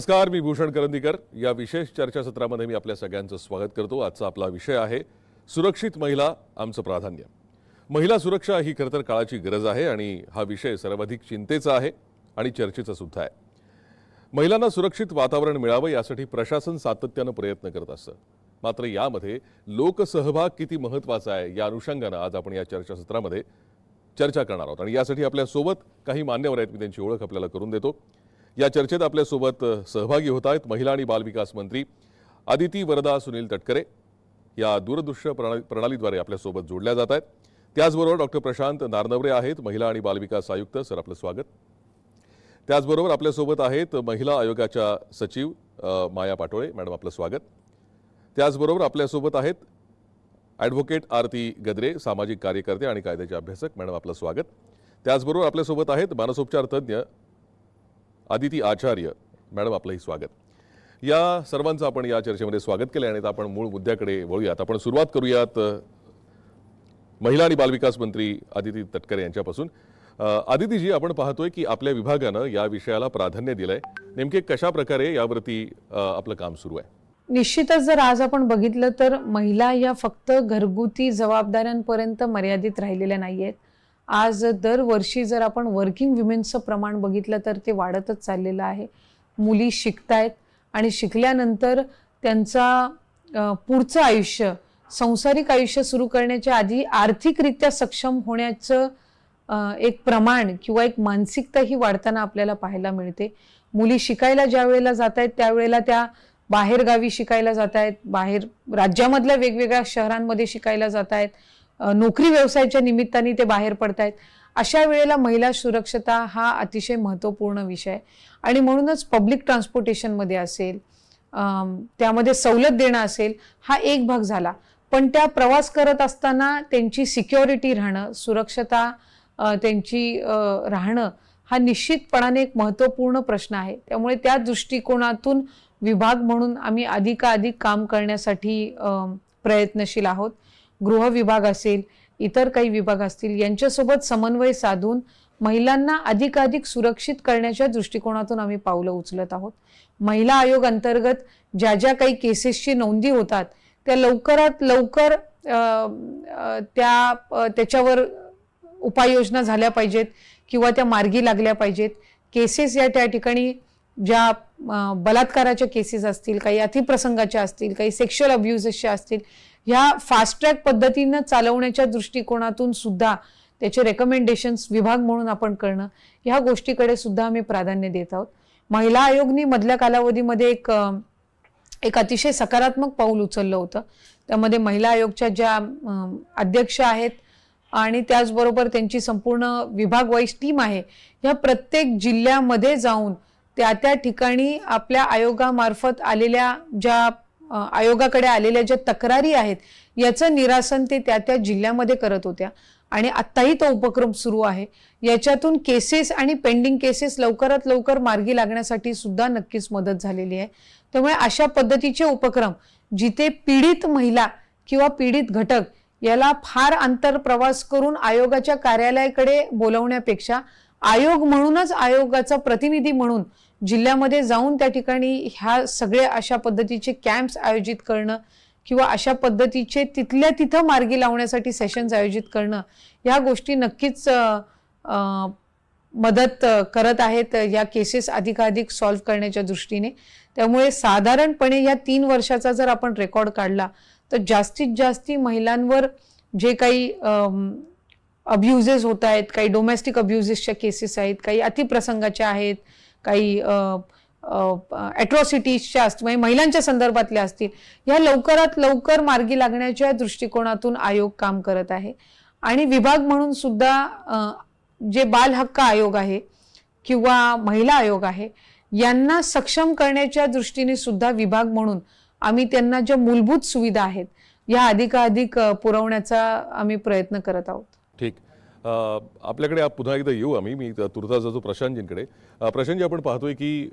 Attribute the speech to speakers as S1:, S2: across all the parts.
S1: नमस्कार मी भूषण करंदीकर. या विशेष चर्चासत्रामध्ये मी आपल्या सगळ्यांचं स्वागत करतो. आजचा आपला विषय आहे सुरक्षित महिला आमचं प्राधान्य. महिला सुरक्षा ही खरं तर काळाची गरज आहे आणि हा विषय सर्वाधिक चिंतेचा आहे आणि चर्चेचा सुद्धा आहे. महिलांना सुरक्षित वातावरण मिळावं यासाठी प्रशासन सातत्यानं प्रयत्न करत असतं. मात्र यामध्ये लोकसहभाग किती महत्त्वाचा आहे या अनुषंगानं आज आपण या चर्चासत्रामध्ये चर्चा करणार आहोत. आणि यासाठी आपल्यासोबत काही मान्यवर आहेत. मी त्यांची ओळख आपल्याला करून देतो. या चर्चेत आपल्यासोबत सहभागी होत आहेत महिला आणि बालविकास मंत्री आदिती वरदा सुनील तटकरे. या दूरदृश्य प्रणाली प्रणालीद्वारे आपल्यासोबत जोडल्या जात आहेत त्याचबरोबर डॉक्टर प्रशांत नारनवरे आहेत महिला आणि बालविकास आयुक्त. सर आपलं स्वागत. त्याचबरोबर आपल्यासोबत आहेत महिला आयोगाच्या सचिव माया पाटोळे. मॅडम आपलं स्वागत. त्याचबरोबर आपल्यासोबत आहेत ॲडव्होकेट आरती गद्रे सामाजिक कार्यकर्ते आणि कायद्याचे अभ्यासक. मॅडम आपलं स्वागत. त्याचबरोबर आपल्यासोबत आहेत मानसोपचार तज्ज्ञ आदिती आचार्य. मॅडम आपलंही स्वागत. या सर्वांचं आपण या चर्चेमध्ये स्वागत केलं आणि आपण मूळ मुद्द्याकडे वळूयात. आपण सुरुवात करूयात महिला आणि बालविकास मंत्री आदिती तटकरे यांच्यापासून. आदितीजी आपण पाहतोय की आपल्या विभागानं या विषयाला प्राधान्य दिलंय. नेमके कशा प्रकारे यावरती आपलं काम सुरू आहे?
S2: निश्चितच जर आज आपण बघितलं तर महिला या फक्त घरगुती जबाबदाऱ्यांपर्यंत मर्यादित राहिलेल्या नाहीयेत. आज दरवर्षी जर आपण वर्किंग विमेन्सचं प्रमाण बघितलं तर ते वाढतच चाललेलं आहे. मुली शिकतायत आणि शिकल्यानंतर त्यांचा पुढचं आयुष्य संसारिक आयुष्य सुरू करण्याच्या आधी आर्थिकरित्या सक्षम होण्याचं एक प्रमाण किंवा एक मानसिकता ही वाढताना आपल्याला पाहायला मिळते. मुली शिकायला ज्या वेळेला जात आहेत त्यावेळेला त्या बाहेर गावी शिकायला जात आहेत बाहेर राज्यामधल्या वेगवेगळ्या शहरांमध्ये शिकायला जात आहेत नोकरी व्यवसायाच्या निमित्ताने ते बाहेर पडतायत. अशा वेळेला महिला सुरक्षता हा अतिशय महत्त्वपूर्ण विषय आणि म्हणूनच पब्लिक ट्रान्सपोर्टेशनमध्ये असेल त्यामध्ये सवलत देणं असेल हा एक भाग झाला. पण त्या प्रवास करत असताना त्यांची सिक्युरिटी राहणं सुरक्षता त्यांची राहणं हा निश्चितपणाने एक महत्त्वपूर्ण प्रश्न आहे. त्यामुळे त्या दृष्टिकोनातून विभाग म्हणून आम्ही अधिकाधिक काम करण्यासाठी प्रयत्नशील आहोत. गृह विभाग असेल इतर काही विभाग असतील यांच्यासोबत समन्वय साधून महिलांना अधिकाधिक सुरक्षित करण्याच्या दृष्टिकोनातून आम्ही पावलं उचलत आहोत. महिला आयोग अंतर्गत ज्या ज्या काही केसेसची नोंदी होतात त्या लवकरात लवकर त्या त्याच्यावर उपाययोजना झाल्या पाहिजेत किंवा त्या मार्गी लागल्या पाहिजेत. केसेस या त्या ठिकाणी ज्या बलात्काराच्या केसेस असतील काही अतिप्रसंगाच्या असतील काही सेक्शुअल अब्युजेसच्या असतील ह्या फास्ट ट्रॅक पद्धतीनं चालवण्याच्या दृष्टिकोनातून सुद्धा त्याचे रेकमेंडेशन्स विभाग म्हणून आपण करणं ह्या गोष्टीकडे सुद्धा आम्ही प्राधान्य देत आहोत. महिला आयोगनी मधल्या कालावधीमध्ये एक एक अतिशय सकारात्मक पाऊल उचललं होतं. त्यामध्ये महिला आयोगच्या ज्या अध्यक्ष आहेत आणि त्याचबरोबर त्यांची संपूर्ण विभाग वाईज टीम आहे ह्या प्रत्येक जिल्ह्यामध्ये जाऊन त्या त्या ठिकाणी आपल्या आयोगामार्फत आलेल्या ज्या आयोगाकडे आलेल्या ज्या तक्रारी आहेत याचं निरासन ते त्या त्या जिल्ह्यामध्ये करत होत्या. आणि आत्ताही तो उपक्रम सुरू आहे. याच्यातून केसेस आणि पेंडिंग केसेस लवकरात लवकर मार्गी लागण्यासाठी सुद्धा नक्कीच मदत झालेली आहे. त्यामुळे अशा पद्धतीचे उपक्रम जिथे पीडित महिला किंवा पीडित घटक याला फार अंतर प्रवास करून आयोगाच्या कार्यालयाकडे बोलवण्यापेक्षा आयोग म्हणूनच आयोगाचा प्रतिनिधी म्हणून जिल्ह्यामध्ये जाऊन त्या ठिकाणी ह्या सगळ्या अशा पद्धतीचे कॅम्प्स आयोजित करणं किंवा अशा पद्धतीचे तिथल्या तिथं मार्गी लावण्यासाठी सेशन्स आयोजित करणं ह्या गोष्टी नक्कीच मदत करत आहेत या केसेस अधिकाधिक सॉल्व्ह करण्याच्या दृष्टीने. त्यामुळे साधारणपणे या तीन वर्षाचा जर आपण रेकॉर्ड काढला तर जास्तीत जास्ती महिलांवर जे काही अब्युजेस होत आहेत काही डोमेस्टिक अब्युजेसच्या केसेस आहेत काही अतिप्रसंगाच्या आहेत काही ॲट्रॉसिटीजच्या असतील म्हणजे महिलांच्या संदर्भातल्या असतील ह्या लवकरात लवकर मार्गी लागण्याच्या दृष्टिकोनातून आयोग काम करत आहे. आणि विभाग म्हणून सुद्धा जे बाल हक्क आयोग आहे किंवा महिला आयोग आहे यांना सक्षम करण्याच्या दृष्टीने सुद्धा विभाग म्हणून आम्ही त्यांना ज्या मूलभूत सुविधा आहेत या अधिकाधिक पुरवण्याचा आम्ही प्रयत्न करत आहोत.
S1: ठीक. आपल्याकडे पुन्हा एकदा येऊ आम्ही. मी तुर्तास जातो प्रशांतजींकडे. प्रशांतजी आपण पाहतोय की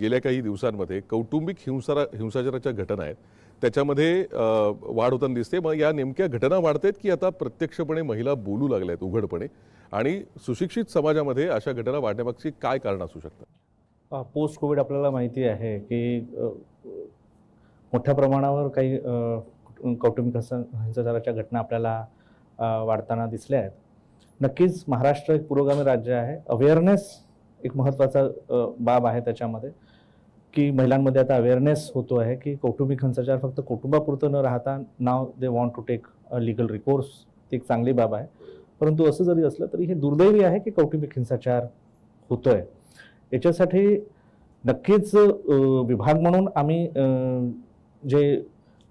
S1: गेल्या काही दिवसांमध्ये कौटुंबिक हिंसारा हिंसाचाराच्या घटना आहेत. त्याच्यामध्ये वाढ होताना दिसते. मग या नेमक्या घटना वाढत आहेत की आता प्रत्यक्षपणे महिला बोलू लागल्या आहेत उघडपणे? आणि सुशिक्षित समाजामध्ये अशा घटना वाढण्यामागची काय कारण असू शकतात?
S3: पोस्ट कोविड आपल्याला माहिती आहे की मोठ्या प्रमाणावर काही कौटुंबिक हिंसाचाराच्या घटना आपल्याला वाढताना दिसल्या आहेत. नक्कीच महाराष्ट्र एक पुरोगामी राज्य आहे. अवेअरनेस एक महत्त्वाचा बाब आहे त्याच्यामध्ये की महिलांमध्ये आता अवेअरनेस होतो आहे की कौटुंबिक हिंसाचार फक्त कुटुंबापुरतं न राहता now they want to take a legal recourse ती एक चांगली बाब आहे. परंतु असं जरी असलं तरी हे दुर्दैवी आहे की कौटुंबिक हिंसाचार आहे याच्यासाठी नक्कीच विभाग म्हणून आम्ही जे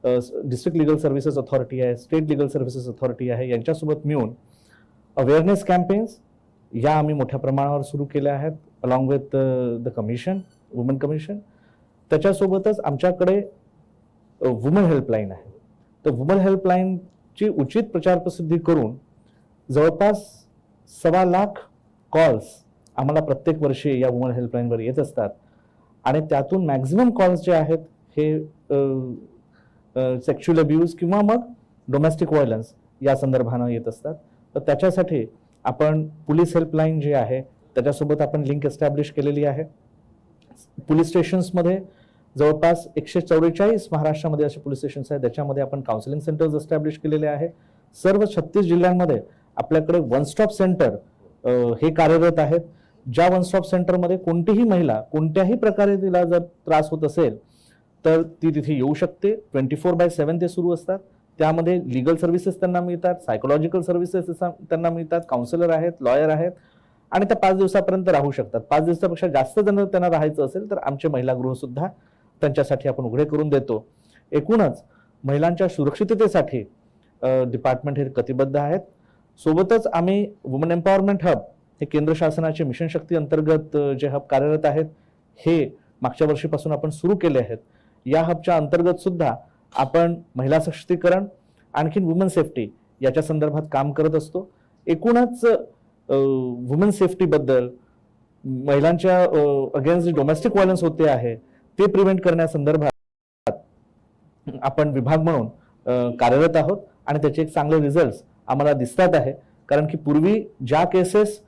S3: डिस्ट्रिक्ट लिगल सर्व्हिसेस अथॉरिटी आहे स्टेट लिगल सर्व्हिसेस अथॉरिटी आहे यांच्यासोबत मिळून अवेअरनेस कॅम्पेन्स या आम्ही मोठ्या प्रमाणावर सुरू केल्या आहेत along with the commission woman commission त्याच्यासोबतच आमच्याकडे uh, वुमन हेल्पलाईन आहे. तर वुमन हेल्पलाईनची उचित प्रचार प्रसिद्धी करून जवळपास सव्वा लाख कॉल्स आम्हाला प्रत्येक वर्षी या वुमन हेल्पलाईनवर येत असतात. आणि त्यातून मॅक्झिमम कॉल्स जे आहेत हे uh, uh, सेक्शुअल अब्यूज किंवा मग डोमेस्टिक व्हायलन्स या संदर्भानं येत असतात. तर त्याच्यासाठी आपण पोलीस हेल्पलाईन जी आहे त्याच्यासोबत आपण लिंक एस्टॅब्लिश केलेली आहे. पोलीस स्टेशन्समध्ये जवळपास एकशे चौवेचाळीस महाराष्ट्रामध्ये असे पोलीस स्टेशन्स आहेत. त्याच्यामध्ये आपण काउन्सिलिंग सेंटर्स एस्टॅब्लिश केलेले आहे. सर्व छत्तीस जिल्ह्यांमध्ये आपल्याकडे वन स्टॉप सेंटर हे कार्यरत आहेत. ज्या वन स्टॉप सेंटरमध्ये कोणतीही महिला कोणत्याही प्रकारे तिला जर त्रास होत असेल तर ती तिथे येऊ शकते. ट्वेंटी फोर बाय सेवन ते सुरू असतात. त्यामध्ये लिगल सर्व्हिसेस त्यांना मिळतात सायकोलॉजिकल सर्व्हिसेस त्यांना मिळतात काउन्सिलर आहेत लॉयर आहेत. आणि त्या पाच दिवसापर्यंत राहू शकतात. पाच दिवसापेक्षा जास्त जण त्यांना राहायचं असेल तर आमचे महिला त्यांच्यासाठी आपण उघडे करून देतो. एकूणच महिलांच्या सुरक्षिततेसाठी डिपार्टमेंट हे कटिबद्ध आहेत. सोबतच आम्ही वुमन एम्पॉवरमेंट हब हे केंद्र शासनाचे मिशन शक्ती अंतर्गत जे हब कार्यरत आहेत हे मागच्या वर्षीपासून आपण सुरू केले आहेत. या हबच्या अंतर्गत सुद्धा आपण महिला सशक्तीकरण आणखीन वुमन सेफ्टी याच्या संदर्भात काम करत असतो. एकूणच वुमन सेफ्टीबद्दल महिलांच्या अगेन्स्ट डोमेस्टिक व्हायलन्स होते आहे ते प्रिव्हेंट करण्यासंदर्भात आपण विभाग म्हणून कार्यरत आहोत आणि त्याचे एक चांगले रिझल्ट आम्हाला दिसतात आहे. कारण की पूर्वी ज्या केसेस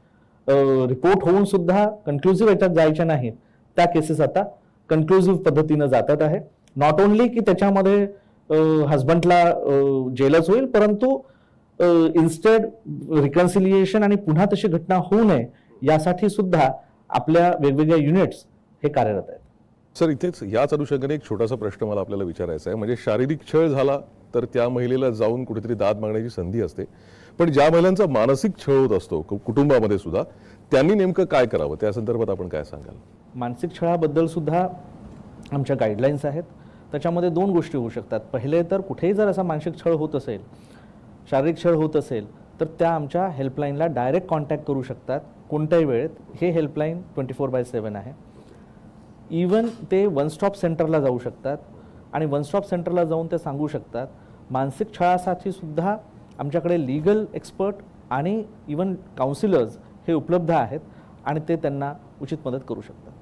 S3: रिपोर्ट होऊन सुद्धा कन्क्लुझिव्ह याच्यात जायच्या नाहीत त्या केसेस आता कन्क्लुझिव्ह पद्धतीनं जातात आहे. नॉट ओनली की त्याच्यामध्ये हजबंडला जेलच होईल परंतु इन्स्टेड रिकन्सिलिएशन आणि पुन्हा तशी घटना होऊ नये यासाठी सुद्धा आपल्या वेगवेगळ्या युनिट्स हे कार्यरत आहेत.
S1: सर इथेच याच अनुषंगाने एक छोटासा प्रश्न मला आपल्याला विचारायचा आहे. म्हणजे शारीरिक छळ झाला तर त्या महिलेला जाऊन कुठेतरी दाद मागण्याची संधी असते. पण ज्या महिलांचा मानसिक छळ होत असतो कुटुंबामध्ये सुद्धा त्यांनी नेमकं काय करावं? त्या संदर्भात आपण काय सांगाल?
S3: मानसिक छळाबद्दल सुद्धा आमच्या गाईडलाईन्स आहेत. त्याच्यामध्ये दोन गोष्टी होऊ शकतात. पहिले तर कुठेही जर असा मानसिक छळ होत असेल शारीरिक छळ होत असेल तर त्या आमच्या हेल्पलाईनला डायरेक्ट कॉन्टॅक्ट करू शकतात. कोणत्याही वेळेत. हे helpline twenty four by seven आहे. इवन ते वन स्टॉप सेंटरला जाऊ शकतात आणि वन स्टॉप सेंटरला जाऊन ते सांगू शकतात. मानसिक छळासाठी सुद्धा आमच्याकडे लिगल एक्सपर्ट आणि इवन काउन्सिलर्स हे उपलब्ध आहेत आणि ते त्यांना उचित मदत करू शकतात.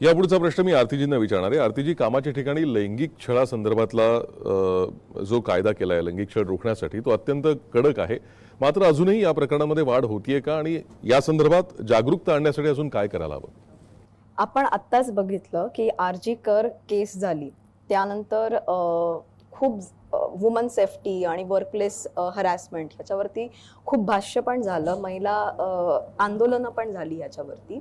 S1: यापुढचा प्रश्न मी आरतीजींना विचारणार आहे. आरतीजी कामाच्या ठिकाणी लैंगिक छळासंदर्भातला जो कायदा केला आहे लैंगिक छळ रोखण्यासाठी तो अत्यंत कडक आहे. मात्र अजूनही या प्रकरणामध्ये वाढ होतीये का? आणि या संदर्भात जागरूकता आणण्यासाठी अजून काय करायला हवं?
S4: आपण आत्ताच बघितलं की आर जी कर केस झाली. त्यानंतर खूप वुमन सेफ्टी आणि वर्कप्लेस हरॅसमेंट ह्याच्यावरती खूप भाष्य पण झालं. महिला आंदोलनं पण झाली ह्याच्यावरती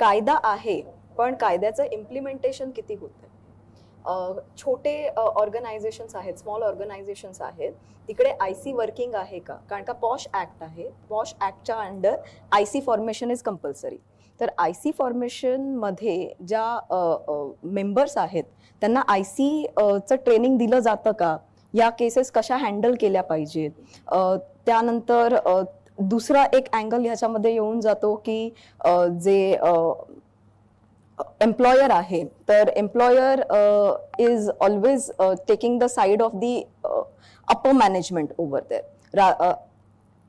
S4: कायदा आहे पण कायद्याचं इम्प्लिमेंटेशन किती होतं छोटे ऑर्गनायझेशन्स आहेत स्मॉल ऑर्गनायझेशन्स आहेत तिकडे आय सी वर्किंग आहे का? कारण का पॉश ॲक्ट आहे. POSH ॲक्टच्या under I C formation is compulsory तर आय सी फॉर्मेशनमध्ये ज्या मेंबर्स आहेत त्यांना आय सीचं ट्रेनिंग दिलं जातं का? या केसेस कशा हँडल केल्या पाहिजेत? त्यानंतर दुसरा एक अँगल ह्याच्यामध्ये येऊन जातो की जे एम्प्लॉयर आहे तर employer is always taking the side of the upper management over रा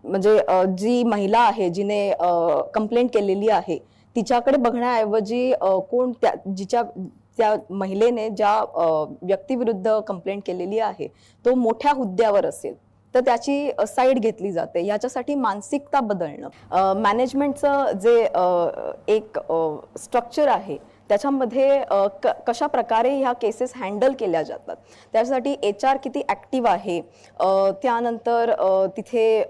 S4: म्हणजे जी महिला आहे जिने कंप्लेंट केलेली आहे तिच्याकडे बघण्याऐवजी कोण त्या जिच्या त्या महिलेने ज्या व्यक्तीविरुद्ध कंप्लेंट केलेली आहे तो मोठ्या हुद्द्यावर असेल. तर त्याची साईड घेतली जाते. याच्यासाठी मानसिकता बदलणं. मॅनेजमेंटचं जे एक स्ट्रक्चर आहे त्याच्यामध्ये क कशा प्रकारे ह्या केसेस हँडल केल्या जातात. त्यासाठी एच आर किती ॲक्टिव्ह आहे त्यानंतर तिथे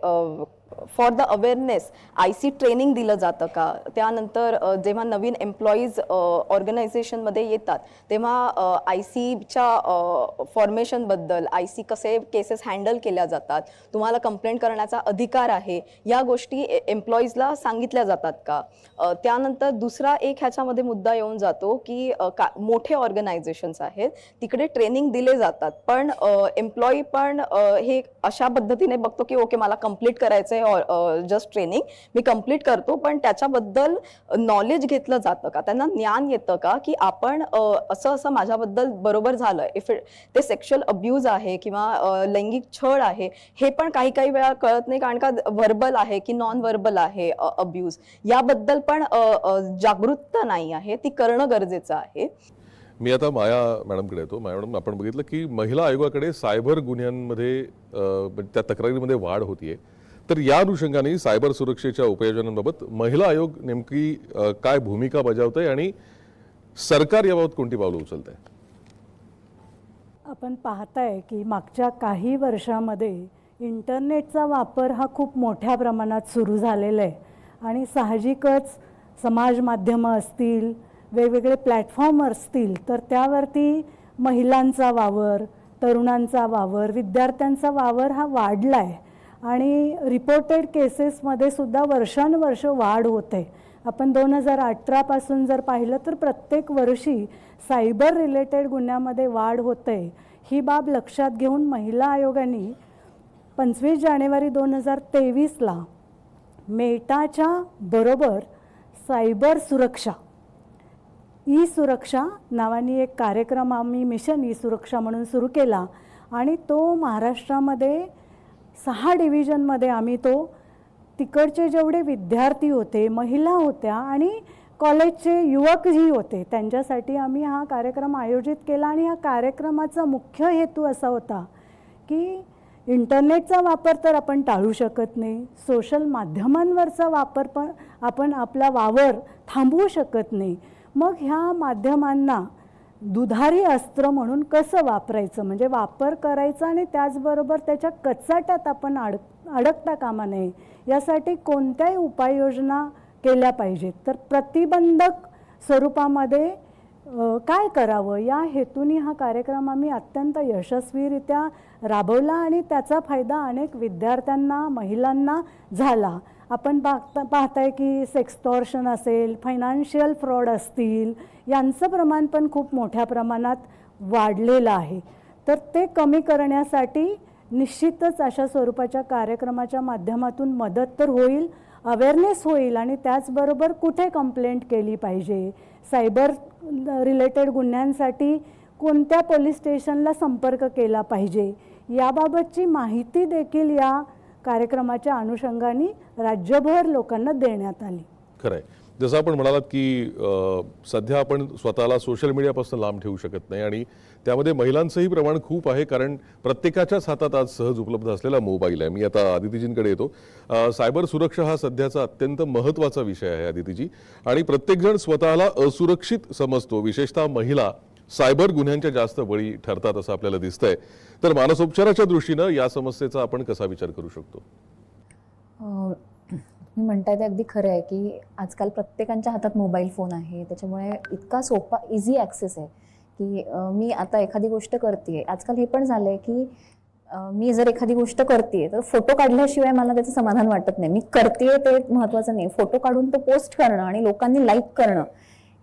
S4: for the awareness I C training दिलं जातं का? त्यानंतर जेव्हा नवीन एम्प्लॉईज ऑर्गनायझेशनमध्ये येतात तेव्हा आय सीच्या फॉर्मेशनबद्दल आय सी कसे केसेस हँडल केल्या जातात तुम्हाला कंप्लेंट करण्याचा अधिकार आहे या गोष्टी एम्प्लॉईजला सांगितल्या जातात का? त्यानंतर दुसरा एक ह्याच्यामध्ये मुद्दा येऊन जातो की का मोठे ऑर्गनायझेशन्स आहेत तिकडे ट्रेनिंग दिले जातात पण एम्प्लॉई पण हे अशा पद्धतीने बघतो की ओके मला कंप्लीट करायचं आहे जस्ट ट्रेनिंग मी कंप्लीट करतो. पण त्याच्याबद्दल नॉलेज घेतलं जातं का? त्यांना ज्ञान येतं का की आपण असं असं माझ्याबद्दल बरोबर झालं इफ ते सेक्शुअल अब्यूज आहे किंवा लैंगिक छळ आहे हे पण काही काही वेळा कळत नाही. कारण का व्हर्बल आहे की नॉन व्हर्बल आहे अब्यूज याबद्दल पण जागरूकता नाही आहे. ती करणं गरजेचं आहे.
S1: मी आता माया मॅडमकडे येतो. माया मॅडम आपण बघितलं की महिला आयोगाकडे सायबर गुन्ह्यांमध्ये त्या तक्रारीमध्ये वाढ होतीये. तर या अनुषंगाने सायबर सुरक्षेच्या उपाययोजनांबाबत महिला आयोग नेमकी काय भूमिका बजावत आहे आणि सरकार याबाबत कोणती पावलं उचलत आहे
S5: आपण पाहताय की मागच्या काही वर्षामध्ये इंटरनेटचा वापर हा खूप मोठ्या प्रमाणात सुरू झालेला आहे. आणि साहजिकच समाज माध्यमं असतील वेगवेगळे प्लॅटफॉर्म असतील तर त्यावरती महिलांचा वावर तरुणांचा वावर विद्यार्थ्यांचा वावर हा वाढला आहे आणि रिपोर्टेड केसेसमध्ये सुद्धा वर्षानुवर्ष वाढ होते. आपण दोन हजार अठरापासून जर पाहिलं तर प्रत्येक वर्षी सायबर रिलेटेड गुन्ह्यामध्ये वाढ होते. ही बाब लक्षात घेऊन महिला आयोगाने पंचवीस जानेवारी दोन हजार तेवीसला मेटाच्या बरोबर सायबर सुरक्षा ई सुरक्षा नावाने एक कार्यक्रम आम्ही मिशन ई सुरक्षा म्हणून सुरू केला. आणि तो महाराष्ट्रामध्ये सहा डिव्हिजनमध्ये आम्ही तो तिकडचे जेवढे विद्यार्थी होते महिला होत्या आणि कॉलेजचे युवकही होते त्यांच्यासाठी आम्ही हा कार्यक्रम आयोजित केला आणि ह्या कार्यक्रमाचा मुख्य हेतू असा होता की इंटरनेटचा वापर तर आपण टाळू शकत नाही सोशल माध्यमांवरचा वापर पण आपण आपला वावर थांबवू शकत नाही. मग ह्या माध्यमांना दुधारी अस्त्र म्हणून कसं वापरायचं? म्हणजे वापर करायचा आणि त्याचबरोबर त्याच्या कचाट्यात आपण अड अडकता कामा नये. यासाठी कोणत्याही उपाययोजना केल्या पाहिजेत. तर प्रतिबंधक स्वरूपामध्ये काय करावं? या हेतूने हा कार्यक्रम आम्ही अत्यंत यशस्वीरित्या राबवला आणि त्याचा फायदा अनेक विद्यार्थ्यांना महिलांना झाला. आपण बघता पाहताय की सेक्सटॉर्शन असेल फायनान्शियल फ्रॉड असतील यांचं प्रमाण पण खूप मोठ्या प्रमाणात वाढलेलं आहे. तर ते कमी करण्यासाठी निश्चितच अशा स्वरूपाच्या कार्यक्रमाच्या माध्यमातून मदत तर होईल अवेअरनेस होईल आणि त्याचबरोबर कुठे कंप्लेंट केली पाहिजे? सायबर रिलेटेड गुन्ह्यांसाठी कोणत्या पोलीस स्टेशनला संपर्क केला पाहिजे? याबाबतची माहिती देखील या कार्यक्रमाच्या अनुषंगाने राज्यभर लोकांना देण्यात आली.
S1: खरंय. जसं आपण म्हणालात की सध्या आपण स्वतःला सोशल मीडियापासून लांब ठेवू शकत नाही आणि त्यामध्ये महिलांचंही प्रमाण खूप आहे कारण प्रत्येकाच्याच हातात आज सहज उपलब्ध असलेला मोबाईल आहे. मी आता आदितीजींकडे येतो. सायबर सुरक्षा हा सध्याचा अत्यंत महत्त्वाचा विषय आहे आदितीजी. आणि प्रत्येकजण स्वतःला असुरक्षित समजतो. विशेषतः महिला सायबर गुन्ह्यांच्या जास्त बळी ठरतात असं आपल्याला दिसतंय. तर मानसोपचाराच्या दृष्टीनं या समस्येचा आपण कसा विचार करू शकतो?
S6: मी म्हणताय ते अगदी खरं आहे की आजकाल प्रत्येकांच्या हातात मोबाईल फोन आहे. त्याच्यामुळे इतका सोपा इझी ॲक्सेस आहे की मी आता एखादी गोष्ट करते आजकाल हे पण झालं आहे की मी जर एखादी गोष्ट करते तर फोटो काढल्याशिवाय मला त्याचं समाधान वाटत नाही. मी करते ते महत्त्वाचं नाही. फोटो काढून तो पोस्ट करणं आणि लोकांनी लाईक करणं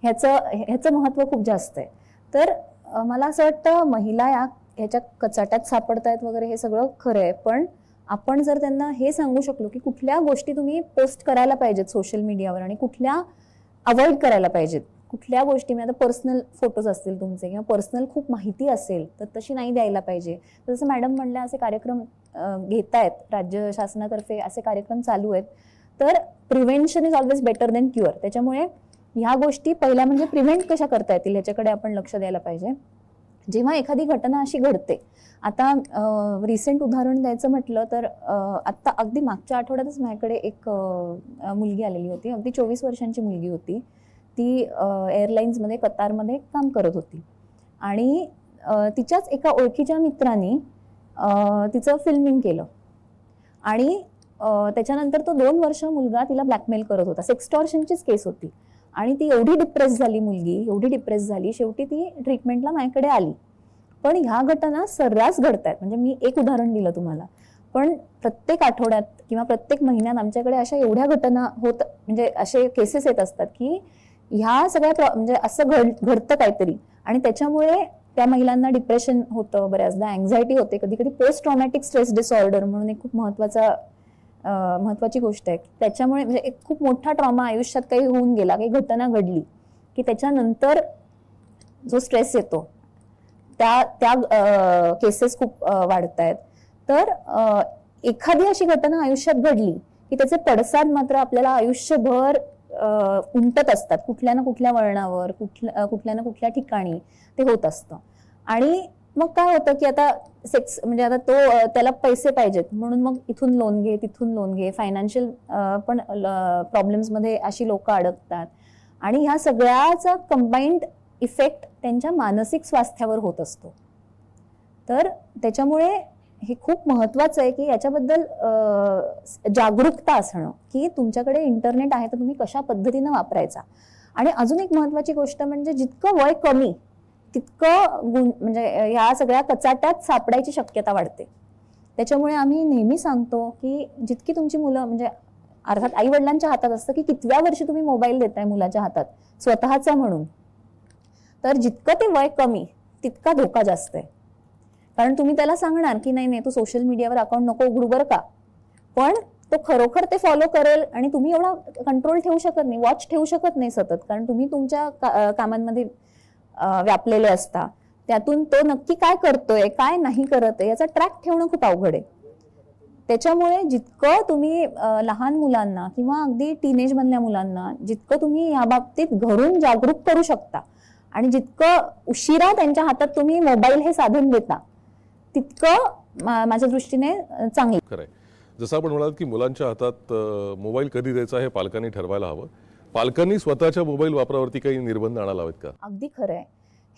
S6: ह्याचं ह्याचं महत्त्व खूप जास्त आहे. तर मला असं वाटतं महिला या ह्याच्या कचाट्यात सापडतायत वगैरे हे सगळं खरं आहे. पण आपण जर त्यांना हे सांगू शकलो की कुठल्या गोष्टी तुम्ही पोस्ट करायला पाहिजेत सोशल मीडियावर आणि कुठल्या अवॉइड करायला पाहिजेत कुठल्या गोष्टी म्हणजे आता पर्सनल फोटोज असतील तुमचे किंवा पर्सनल खूप माहिती असेल तर तशी नाही द्यायला पाहिजे. तर जसं मॅडम म्हणल्या असे कार्यक्रम घेत आहेत राज्य शासनातर्फे असे कार्यक्रम चालू आहेत. तर prevention is always better than cure त्याच्यामुळे ह्या गोष्टी पहिल्या म्हणजे प्रिव्हेंट कशा करता येतील ह्याच्याकडे आपण लक्ष द्यायला पाहिजे. जेव्हा एखादी घटना अशी घडते आता रिसेंट उदाहरण द्यायचं म्हटलं तर आत्ता अगदी मागच्या आठवड्यातच माझ्याकडे एक मुलगी आलेली होती. अगदी चोवीस वर्षांची मुलगी होती. ती एअरलाईन्समध्ये कतारमध्ये काम करत होती. आणि तिच्याच एका ओळखीच्या मित्रांनी तिचं फिल्मिंग केलं. आणि त्याच्यानंतर तो दोन वर्ष मुलगा तिला ब्लॅकमेल करत होता. सेक्स्टॉर्शनचीच केस होती. आणि ती एवढी डिप्रेस झाली मुलगी एवढी डिप्रेस झाली शेवटी ती ट्रीटमेंटला माझ्याकडे आली. पण ह्या घटना सर्रास घडत आहेत म्हणजे मी एक उदाहरण दिलं तुम्हाला. पण प्रत्येक आठवड्यात किंवा प्रत्येक महिन्यात आमच्याकडे अशा एवढ्या घटना होत म्हणजे असे केसेस येत असतात की ह्या सगळ्या म्हणजे असं घड घडतं काहीतरी. आणि त्याच्यामुळे त्या महिलांना डिप्रेशन होतं बऱ्याचदा अँझायटी होते. कधी कधी पोस्ट ट्रॉमॅटिक स्ट्रेस डिसऑर्डर म्हणून एक खूप महत्त्वाचा महत्त्वाची महत्वाची गोष्ट आहे. त्याच्यामुळे म्हणजे एक खूप मोठा ट्रॉमा आयुष्यात काही होऊन गेला काही घटना घडली की त्याच्यानंतर जो स्ट्रेस येतो त्या त्या केसेस खूप वाढत आहेत तर एखादी अशी घटना आयुष्यात घडली की त्याचे पडसाद मात्र आपल्याला आयुष्यभर उमटत असतात. कुठल्या ना कुठल्या वळणावर कुठल्या कुठल्या ना कुठल्या ठिकाणी ते होत असतं. आणि मग काय होतं की आता सेक्स म्हणजे आता तो त्याला पैसे पाहिजेत. म्हणून मग इथून लोन घे तिथून लोन घे. फायनान्शियल पण प्रॉब्लेम्समध्ये अशी लोक अडकतात. आणि ह्या सगळ्याचा कंबाईंड इफेक्ट त्यांच्या मानसिक स्वास्थ्यावर होत असतो. तर त्याच्यामुळे हे खूप महत्वाचं आहे की याच्याबद्दल जागरूकता असणं. की तुमच्याकडे इंटरनेट आहे तर तुम्ही कशा पद्धतीनं वापरायचा? आणि अजून एक महत्वाची गोष्ट म्हणजे जितकं वय कमी तितकं गुण म्हणजे ह्या सगळ्या कचाट्यात सापडायची शक्यता वाढते. त्याच्यामुळे आम्ही नेहमी सांगतो की जितकी तुमची मुलं म्हणजे अर्थात आई वडिलांच्या हातात असतं की कितव्या वर्षी तुम्ही मोबाईल देताय मुलाच्या हातात? स्वतःचा म्हणून. तर जितकं ते वय कमी तितका धोका जास्त आहे. कारण तुम्ही त्याला सांगणार की नाही नाही तू सोशल मीडियावर अकाउंट नको उघडू बरं का. पण तो खरोखर ते फॉलो करेल आणि तुम्ही एवढा कंट्रोल ठेवू शकत नाही वॉच ठेवू शकत नाही सतत. कारण तुम्ही तुमच्या का- कामांमध्ये व्यापलेले असता त्यातून तो नक्की काय करतोय काय नाही करत आहे याचा ट्रॅक ठेवणं खूप अवघड आहे. त्याच्यामुळे जितकं तुम्ही लहान मुलांना किंवा अगदी टीनेज मधल्या मुलांना जितकं तुम्ही या बाबतीत घरून जागरूक करू शकता आणि जितकं उशिरा त्यांच्या हातात तुम्ही मोबाईल हे साधन देता तितकं माझ्या दृष्टीने चांगलं.
S1: खरंय. जसं आपण म्हणाल की मुलांच्या हातात मोबाईल कधी द्यायचा हे पालकांनी ठरवायला हवं. पालकांनी स्वतःच्या मोबाईल वापरावरती काही निर्बंध आणायला हवेत का?
S6: अगदी खरं आहे.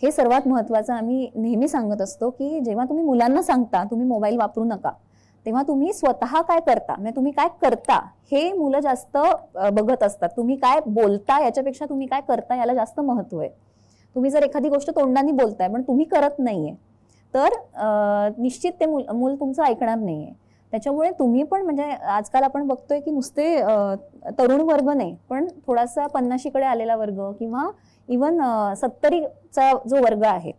S6: हे सर्वात महत्वाचं आम्ही नेहमी सांगत असतो की जेव्हा तुम्ही मुलांना सांगता तुम्ही मोबाईल वापरू नका. तेव्हा तुम्ही स्वतः काय करता? म्हणजे तुम्ही काय करता? हे मुलं जास्त बघत असतात. तुम्ही काय बोलता याच्यापेक्षा तुम्ही काय करता याला जास्त महत्त्व आहे. तुम्ही जर एखादी गोष्ट तोंडाने बोलताय पण तुम्ही करत नाहीये तर निश्चित ते मूल मूल तुमचं ऐकणार नाहीये. त्याच्यामुळे तुम्ही पण म्हणजे आजकाल आपण बघतोय की नुसते तरुण वर्ग नाही पण थोडासा पन्नाशीकडे आलेला वर्ग किंवा इवन सत्तरीचा जो वर्ग आहे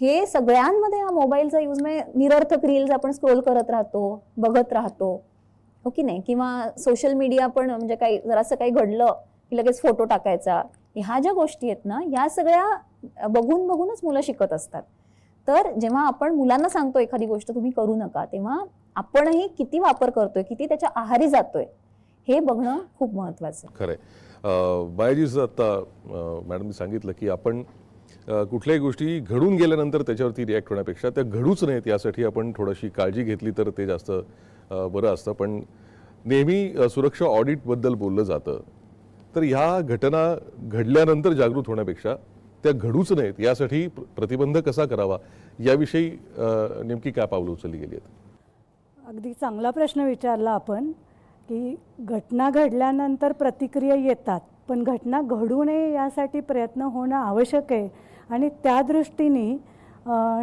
S6: हे सगळ्यांमध्ये हा मोबाईलचा यूज म्हणजे निरर्थक रील्स आपण स्क्रोल करत राहतो बघत राहतो हो की नाही? किंवा सोशल मीडिया पण म्हणजे काही जरासं काही घडलं की लगेच फोटो टाकायचा ह्या ज्या गोष्टी आहेत ना ह्या सगळ्या बघून बघूनच मुलं शिकत असतात. तर जेव्हा आपण मुलांना सांगतो एखादी गोष्ट तुम्ही करू नका तेव्हा आपणही किती वापर करतोय किती त्याच्या आहारी जातोय हे बघणं खूप महत्वाचं आहे.
S1: खरंय. अ, आता अ, मॅडमनी सांगितलं की आपण कुठल्याही गोष्टी घडून गेल्यानंतर त्याच्यावरती रिॲक्ट होण्यापेक्षा त्या घडूच नाहीत यासाठी आपण थोडीशी काळजी घेतली तर ते जास्त बरं असतं. पण नेहमी सुरक्षा ऑडिटबद्दल बोललं जातं. तर ह्या घटना घडल्यानंतर जागृत होण्यापेक्षा त्या घडूच नाहीत यासाठी प्रतिबंध कसा करावा? याविषयी नेमकी काय पावलं उचलली गेली आहेत?
S5: अगदी चांगला प्रश्न विचारला आपण की घटना घडल्यानंतर प्रतिक्रिया येतात पण घटना घडू नये यासाठी प्रयत्न होणं आवश्यक आहे. आणि त्या दृष्टीने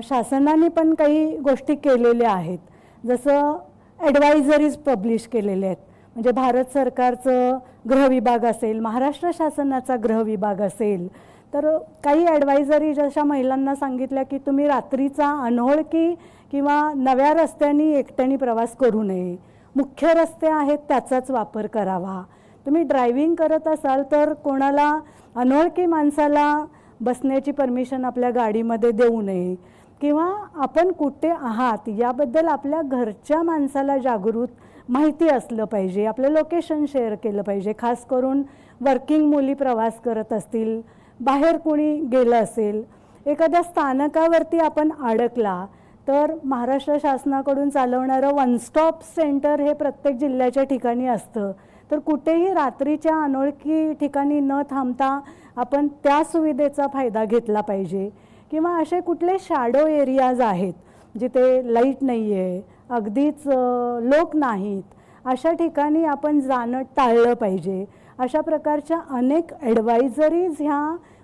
S5: शासनाने पण काही गोष्टी केलेल्या आहेत. जसं ॲडवायझरीज पब्लिश केलेले आहेत. म्हणजे भारत सरकारचं गृह विभाग असेल महाराष्ट्र शासनाचा गृह विभाग असेल तर काही ॲडवायझरी जशा महिलांना सांगितल्या की तुम्ही रात्रीचा अनोळखी किंवा नव्या रस्त्याने एकट्याने प्रवास करू नये. मुख्य रस्ते आहेत त्याचाच वापर करावा. तुम्ही ड्रायव्हिंग करत असाल तर कोणाला अनोळखी माणसाला बसण्याची परमिशन आपल्या गाडीमध्ये देऊ नये. किंवा आपण कुठे आहात याबद्दल आपल्या घरच्या माणसाला जागृत माहिती असलं पाहिजे. आपलं लोकेशन शेअर केलं पाहिजे. खास करून वर्किंग मुली प्रवास करत असतील. बाहेर कोणी गेलं असेल एखाद्या स्थानकावरती आपण अडकला तर महाराष्ट्र शासनाकडून चालवणारं वन स्टॉप सेंटर हे प्रत्येक जिल्ह्याच्या ठिकाणी असतं. तर कुठेही रात्रीच्या अनोळखी ठिकाणी न थांबता आपण त्या सुविधेचा फायदा घेतला पाहिजे. किंवा असे कुठले शॅडो एरियाज आहेत जिथे लाइट नाही आहे अगदीच लोक नाहीत अशा ठिकाणी आपण जाणं टाळलं पाहिजे. अशा प्रकारच्या अनेक ॲडवायझरीज ह्या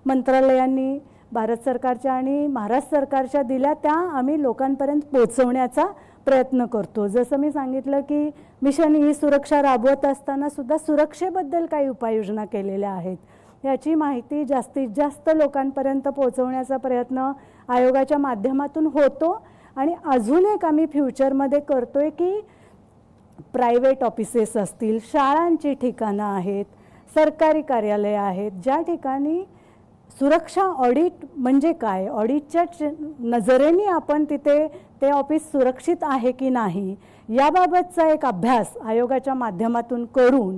S5: मंत्रालयांनी भारत सरकारच्या आणि महाराष्ट्र सरकारच्या दिल्या त्या आम्ही लोकांपर्यंत पोचवण्याचा प्रयत्न करतो. जसं मी सांगितलं की मिशन ही सुरक्षा राबवत असताना सुद्धा सुरक्षेबद्दल काही उपाययोजना केलेल्या आहेत. याची माहिती जास्तीत जास्त लोकांपर्यंत पोहोचवण्याचा प्रयत्न आयोगाच्या माध्यमातून होतो. आणि अजून एक आम्ही फ्युचरमध्ये करतोय की प्रायव्हेट ऑफिसेस असतील शाळांची ठिकाणं आहेत सरकारी कार्यालय आहेत. ज्या ठिकाणी सुरक्षा ऑडिट म्हणजे काय? ऑडिटच्या नजरेने आपण तिथे ते ऑफिस सुरक्षित आहे की नाही याबाबतचा एक अभ्यास आयोगाच्या माध्यमातून करून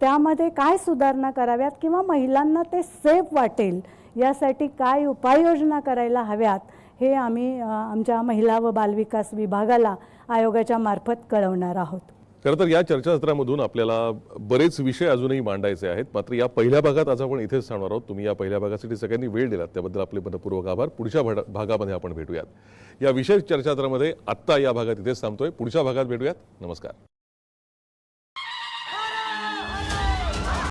S5: त्यामध्ये काय सुधारणा कराव्यात किंवा महिलांना ते सेफ वाटेल यासाठी काय उपाययोजना करायला हव्यात हे आम्ही आमच्या महिला व बालविकास विभागाला आयोगाच्या मार्फत कळवणार आहोत.
S1: खरं तर या चर्चासत्रामधून आपल्याला बरेच विषय अजूनही मांडायचे आहेत. मात्र या पहिल्या भागात आज आपण इथेच थांबणार आहोत. तुम्ही या पहिल्या भागासाठी सगळ्यांनी वेळ दिलात. त्याबद्दल आपले मनपूर्वक आभार. पुढच्या भागामध्ये आपण भेटूयात. या विशेष चर्चासत्रामध्ये आत्ता या भागात इथेच थांबतोय. पुढच्या भागात भेटूयात. नमस्कार.